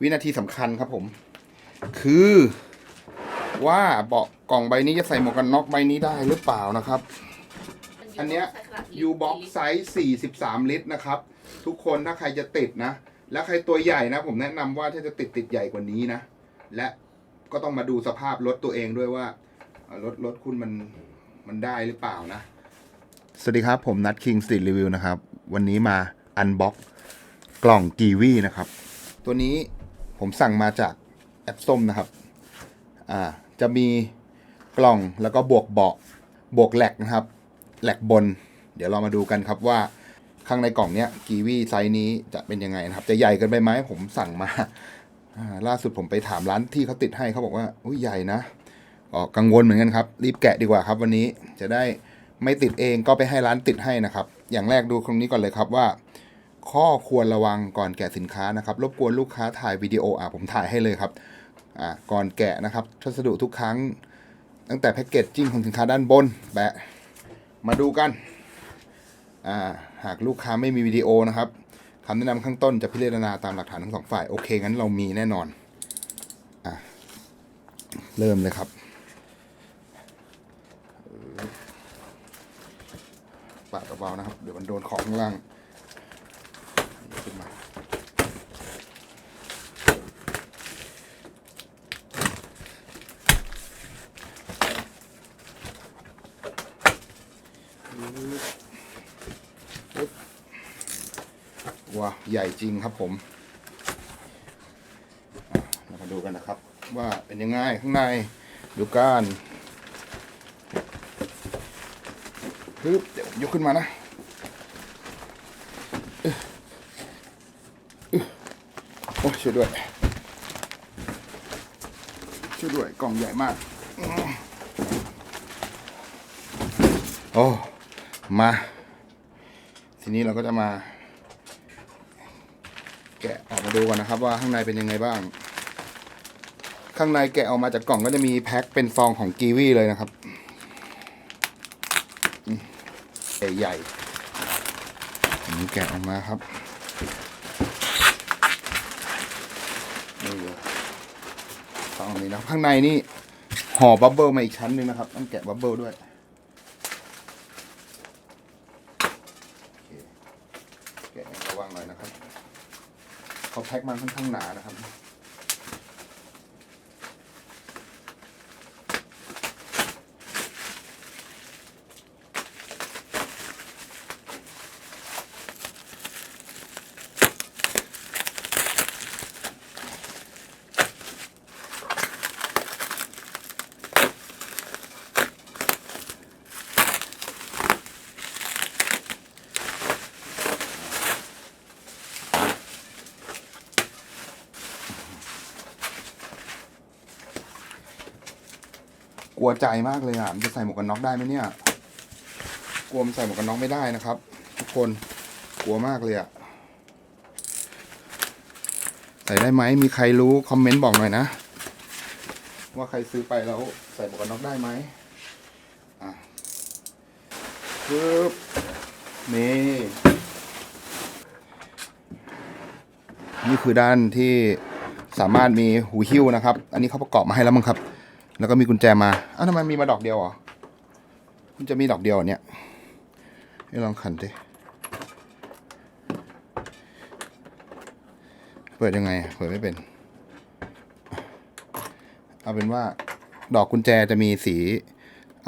วินาทีสำคัญครับผม คือว่าเบาะกล่องใบนี้จะใส่หมวกกันน็อกใบนี้ได้หรือเปล่านะครับ อันเนี้ย U box ไซส์43 ลิตรนะครับ ทุกคนถ้าใครจะติดนะ แล้วใครตัวใหญ่นะ ผมแนะนำว่าถ้าจะติดติดใหญ่กว่านี้นะ และก็ต้องมาดูสภาพรถตัวเองด้วยว่าเอ่อรถรถคุณมันมันได้หรือเปล่านะ สวัสดีครับผมนัดคิงสตรีทรีวิวนะครับ วันนี้มาอันบ็อกกล่องกีวีนะครับ ตัวนี้ ผมสั่งมาจากแอปส้มนะครับ อ่า จะมีกล่องแล้วก็บวกเบาะบวกแหลกนะครับ แหลกบน เดี๋ยวเรามาดูกันครับว่าข้างในกล่องเนี้ยกีวีไซส์นี้จะเป็นยังไงนะครับ จะใหญ่เกินไปไหมผมสั่งมา ล่าสุดผมไปถามร้านที่เขาติดให้เขาบอกว่า อุ้ยใหญ่นะก็กังวลเหมือนกันครับ รีบแกะดีกว่าครับ วันนี้จะได้ไม่ติดเองก็ไปให้ร้านติดให้นะครับ อย่างแรกดูตรงนี้ก่อนเลยครับว่า ข้อควรระวังก่อนแกะสินค้านะครับรบกวนลูกค้าถ่ายวิดีโออะผมถ่ายให้เลยครับอ่าก่อนแกะนะครับพัสดุทุกครั้ง ตั้งแต่แพ็กเกจจิ้งของสินค้าด้านบนแบะมาดูกันอ่าหากลูกค้าไม่มีวิดีโอนะครับคำแนะนำข้างต้นจะพิจารณาตามหลักฐานทั้งสองฝ่ายโอเคงั้นเรามีแน่นอนอะเริ่มเลยครับปาดเบาๆนะครับ เดี๋ยวมันโดนของข้างล่าง ขึ้นมา ว้าใหญ่จริงครับผมเรามาดูกันนะครับ ว่าเป็นยังไงข้างในดูกันฮึบเดี๋ยวยกขึ้นมานะโอ้ช่วยด้วย ช่วยด้วยกล่องใหญ่มาก โอ้ มา ทีนี้เราก็จะมา กะออกมาดูกันนะครับ ว่าข้างในเป็นยังไงบ้าง ข้างในแกะออกมาจากกล่องก็จะมีแพ็คเป็นซองของกีวีเลยนะครับใหญ่ๆนนี้แกะออกมาครับนี่เลยต้องนี้นะข้างในนี่ห่อบับเบิลมาอีกชั้นหนึ่งนะครับ ต้องแกะบับเบิลด้วยแกะระวังหน่อยนะครับ เขาแพ็คมาค่อนข้างหนานะครับ ลัวใจมากเลยอะมันจะใส่หมวกกันน็อกได้ไหมเนี่ย กลัวมันใส่หมวกกันน็อกไม่ได้นะครับ ทุกคนกลัวมากเลยอะใส่ได้ไหมมีใครรู้คอมเมนต์บอกหน่อยนะ ว่าใครซื้อไปแล้วใส่หมวกกันน็อกได้ไหมอะปึ๊บนี่นี่คือด้านที่สามารถมีหูหิ้วนะครับ อันนี้เขาประกอบมาให้แล้วมั้งครับ แล้วก็มีกุญแจมาอ้าวทำไมมีมาดอกเดียวเหรอมันจะมีดอกเดียวเหรอเนี่ยให้ลองขันดิเปิดยังไงเปิดไม่เป็น เอาเป็นว่าดอกกุญแจจะมีสี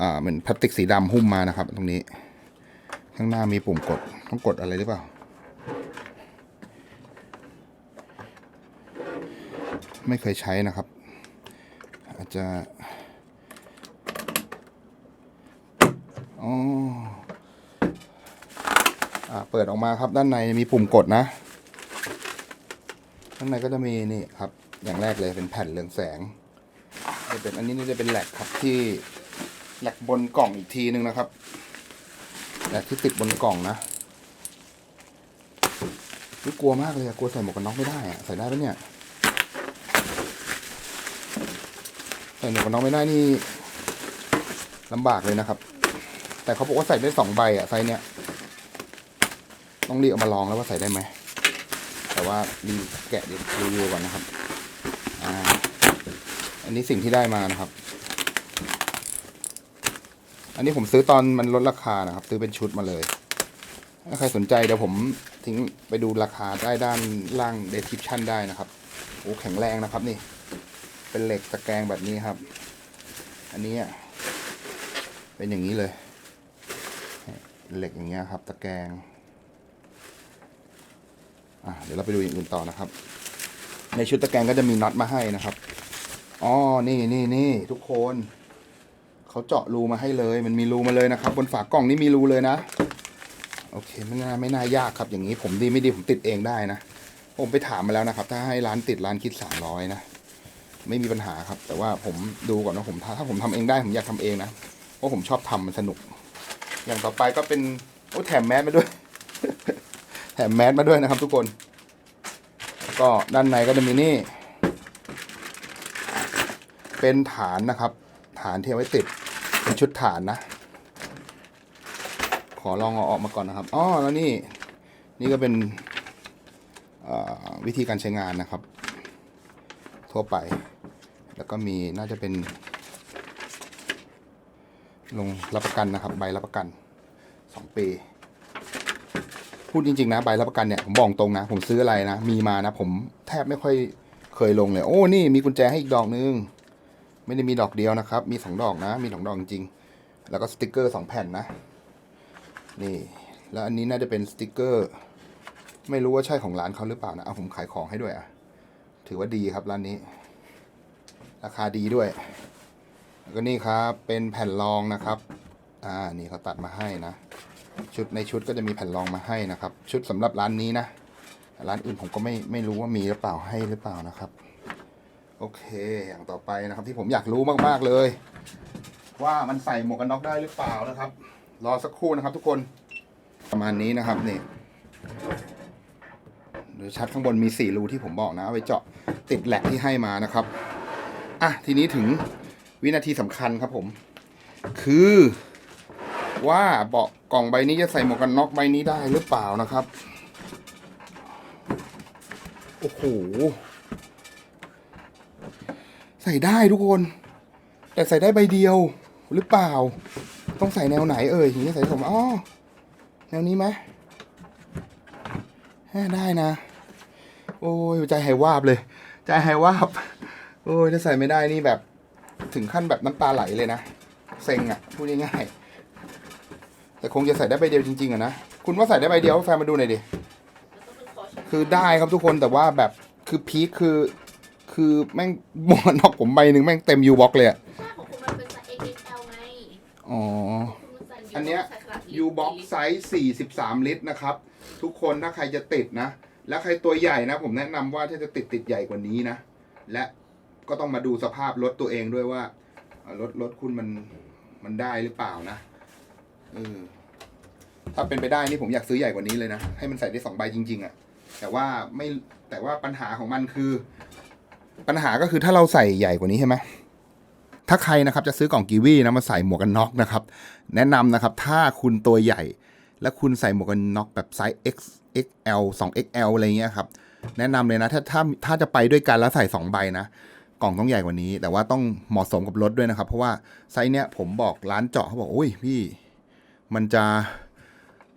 อ่าเหมือนพลาสติกสีดำหุ้มมานะครับ ตรงนี้ ข้างหน้ามีปุ่มกด ต้องกดอะไรหรือเปล่า ไม่เคยใช้นะครับ อาจจะ อ๋ออ่าเปิดออกมาครับด้านในมีปุ่มกดนะ ข้างในก็จะมีนี่ครับ อย่างแรกเลยเป็นแผ่นเรืองแสงจะเป็นอันนี้นี่จะเป็นแหลกครับที่แหลกบนกล่องอีกทีนึงนะครับแหลกที่ติดบนกล่องนะอุ๊ยกลัวมากเลยกลัวใส่หมวกกันน็อกไม่ได้อะใส่ได้ปะเนี่ยใส่หมวกกันน็อกไม่ได้นี่ลำบากเลยนะครับ แต่เขาบอกว่าใส่ได้สองใบอะไซส์เนี้ยต้องรีบเอามาลองแล้วว่าใส่ได้ไหม แต่ว่ารีแกะรีวิวก่อนนะครับ อ่า อันนี้สิ่งที่ได้มานะครับ อันนี้ผมซื้อตอนมันลดราคานะครับ ซื้อเป็นชุดมาเลย ถ้าใครสนใจเดี๋ยวผมทิ้งไปดูราคาได้ด้านล่าง description ได้นะครับโอ้แข็งแรงนะครับนี่ เป็นเหล็กตะแกรงแบบนี้ครับ อันนี้เป็นอย่างนี้เลย เหล็กอย่างเงี้ยครับ ตะแกรงอะเดี๋ยวเราไปดูอย่างอื่นต่อนะครับ ในชุดตะแกรงก็จะมีน็อตมาให้นะครับอ๋อนี่นี่นี่ทุกคนเขาเจาะรูมาให้เลย มันมีรูมาเลยนะครับ บนฝากล่องนี่มีรูเลยนะ โอเคไม่น่าไม่น่ายากครับ อย่างนี้ผมดีไม่ดีผมติดเองได้นะผมไปถามมาแล้วนะครับ ถ้าให้ร้านติดร้านคิดสามร้อยนะไม่มีปัญหาครับ แต่ว่าผมดูก่อนว่าผมถ้าถ้าผมทำเองได้ผมอยากทำเองนะเพราะผมชอบทำมันสนุก อย่างต่อไปก็เป็นโอ้แถมแมสมาด้วย แถมแมสมาด้วยนะครับทุกคนแล้วก็ด้านในก็จะมีนี่ เป็นฐานนะครับ ฐานที่เอาไว้ติดเป็นชุดฐานนะ ขอลองเอาออกมาก่อนนะครับอ๋อแล้วนี่นี่ก็เป็นวิธีการใช้งานนะครับ ทั่วไป แล้วก็มีน่าจะเป็น ลงรับประกันนะครับ ใบรับประกันสองปี พูดจริง ๆ นะ ใบรับประกันเนี่ยผมบอกตรงนะ ผมซื้ออะไรนะ มีมานะ ผมแทบไม่ค่อยเคยลงเลย โอ้นี่มีกุญแจให้อีกดอกนึง ไม่ได้มีดอกเดียวนะครับ มีสองดอกนะ มีสองดอกจริงๆแล้วก็สติกเกอร์สองแผ่นนะ นี่ แล้วอันนี้น่าจะเป็นสติกเกอร์ ไม่รู้ว่าใช่ของร้านเขาหรือเปล่านะเอาผมขายของให้ด้วยอะถือว่าดีครับร้านนี้ ราคาดีด้วย ก็นี่ครับเป็นแผ่นรองนะครับอ่านี่เขาตัดมาให้นะ ชุดในชุดก็จะมีแผ่นรองมาให้นะครับ ชุดสำหรับร้านนี้นะร้านอื่นผมก็ไม่ไม่รู้ว่ามีหรือเปล่าให้หรือเปล่านะครับ โอเคอย่างต่อไปนะครับ ที่ผมอยากรู้มากๆเลย ว่ามันใส่หมวกกันน็อกได้หรือเปล่านะครับ รอสักครู่นะครับ ทุกคนประมาณนี้นะครับนี่ดยชัดข้างบนมีสี่รูที่ผมบอกนะเอาไปเจาะติดแหลกที่ให้มานะครับอะทีนี้ถึง วินาทีสำคัญครับผม คือว่าเบาะกล่องใบนี้จะใส่หมวกกันน็อกใบนี้ได้หรือเปล่านะครับ โอ้โห ใส่ได้ทุกคน แต่ใส่ได้ใบเดียวหรือเปล่า ต้องใส่แนวไหนเอ่ยอย่างนี้ใส่ผมอ๋อแนวนี้ไหมฮ่ได้นะ โอ้ยใจหายวาบเลย ใจหายวาบ โอ้ยถ้าใส่ไม่ได้นี่แบบ ถึงขั้นแบบน้ำตาไหลเลยนะเซ็งอะพูดง่ายๆแต่คงจะใส่ได้ใบเดียวจริงๆอะนะคุณว่าใส่ได้ใบเดียวแฟนมาดูหน่อยดิคือได้ครับทุกคนแต่ว่าแบบคือพีคคือ คือแม่งหมวกกันน็อกผมใบหนึ่งแม่งเต็มยูบ็อกเลยอะใช่ของคุณมันเป็นไซส์ XXL ไงอ๋อ คุณใส่ อันเนี้ยใส่ขนาด U box ไซส์43 ลิตรนะครับ ทุกคนถ้าใครจะติดนะ แล้วใครตัวใหญ่นะ ผมแนะนำว่าถ้าจะติดติดใหญ่กว่านี้นะ และ ก็ต้องมาดูสภาพรถตัวเองด้วยว่ารถรถคุณมันมันได้หรือเปล่านะเออถ้าเป็นไปได้นี่ผมอยากซื้อใหญ่กว่านี้เลยนะ ให้มันใส่ได้สองใบจริง ๆอะ่ะแต่ว่าไม่แต่ว่าปัญหาของมันคือ ปัญหาก็คือถ้าเราใส่ใหญ่กว่านี้ใช่ไหมถ้าใครนะครับจะซื้อกล่องกีวีนะมาใส่หมวกกันน็อกนะครับ แนะนำนะครับ ถ้าคุณตัวใหญ่ และคุณใส่หมวกกันน็อกแบบไซส์ X XL 2 XL อะไรเงี้ยครับ แนะนำเลยนะ ถ้าถ้าถ้าจะไปด้วยกันแล้วใส่ 2 ใบนะ กล่องต้องใหญ่กว่านี้ แต่ว่าต้องเหมาะสมกับรถด้วยนะครับ เพราะว่าไซส์เนี้ยผมบอกร้านเจาะเขาบอกโอ้ยพี่มันจะ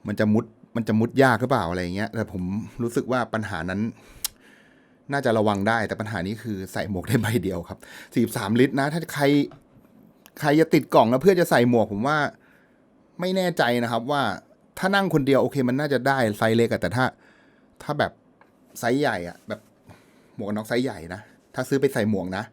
มันจะมุดมันจะมุดยากหรือเปล่าอะไรเงี้ยแต่ผมรู้สึกว่าปัญหานั้น น่าจะระวังได้ แต่ปัญหานี้คือใส่หมวกได้ใบเดียวครับ43ลิตรนะ ถ้าใครใครจะติดกล่องแล้วเพื่อจะใส่หมวก ผมว่าไม่แน่ใจนะครับว่าถ้านั่งคนเดียวโอเค มันน่าจะได้ไซส์เล็กแต่ถ้า ถ้าแบบไซส์ใหญ่อะแบบหมวกนน็อกไซส์ใหญ่นะ ถ้าซื้อไปใส่หมวกนะ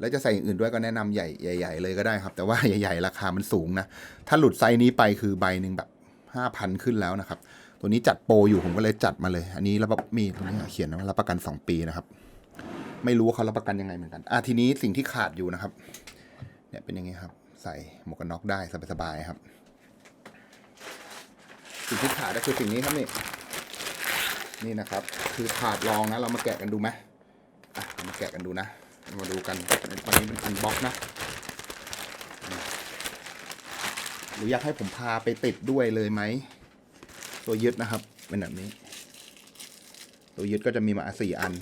แล้วจะใส่อื่นด้วยก็แนะนำใหญ่ใหญ่ ๆ เลยก็ได้ครับ แต่ว่าใหญ่ ๆ ราคามันสูงนะ ถ้าหลุดไซส์นี้ไปคือใบหนึ่งแบบห้าพันขึ้นแล้วนะครับ ตัวนี้จัดโปรอยู่ผมก็เลยจัดมาเลย อันนี้รับประมีตรงนี้เขียนว่ารับประกันสองปีนะครับ ไม่รู้ว่าเขารับประกันยังไงเหมือนกัน อะทีนี้สิ่งที่ขาดอยู่นะครับ เนี่ยเป็นยังไงครับ ใส่หมวกกันน็อกได้สบายๆครับ สิ่งที่ขาดก็คือสิ่งนี้ครับนี่นี่นะครับ คือถาดรองนะ เรามาแกะกันดูไหม มาแกะกันดูนะ มาดูกันตอนนี้เป็นอันบ็อกนะหรืออยากให้ผมพาไปติดด้วยเลยไหม ตัวยึดนะครับ เป็นแบบนี้ ตัวยึดก็จะมีมาสี่อัน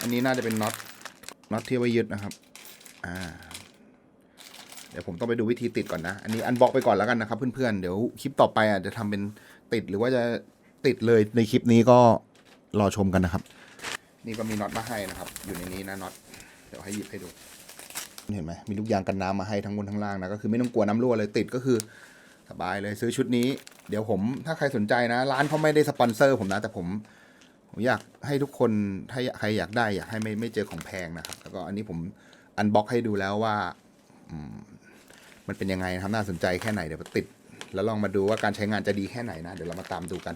อันนี้น่าจะเป็นน็อตน็อตที่ไว้ยึดนะครับ อ่า เดี๋ยวผมต้องไปดูวิธีติดก่อนนะ อันนี้อันบล็อกไปก่อนแล้วกันนะครับเพื่อนๆ เดี๋ยวคลิปต่อไปอะจะทำเป็นติดหรือว่าจะติดเลยในคลิปนี้ก็ รอชมกันนะครับ นี่ก็มีน็อตมาให้นะครับ อยู่ในนี้นะน็อตเดี๋ยวให้หยิบให้ดู เห็นไหมมีลูกยางกันน้ำมาให้ทั้งบนทั้งล่างนะก็คือไม่ต้องกลัวน้ำรั่วเลยติดก็คือสบายเลยซื้อชุดนี้ เดี๋ยวผมถ้าใครสนใจนะ ร้านเขาไม่ได้สปอนเซอร์ผมนะ แต่ผมผมอยากให้ทุกคนถ้าใครอยากได้อยากให้ไม่ไม่เจอของแพงนะครับ แล้วก็อันนี้ผมอันบ็อกให้ดูแล้วว่าอืมมันเป็นยังไงนะครับน่าสนใจแค่ไหนเดี๋ยวติด แล้วลองมาดูว่าการใช้งานจะดีแค่ไหนนะ เดี๋ยวเรามาตามดูกัน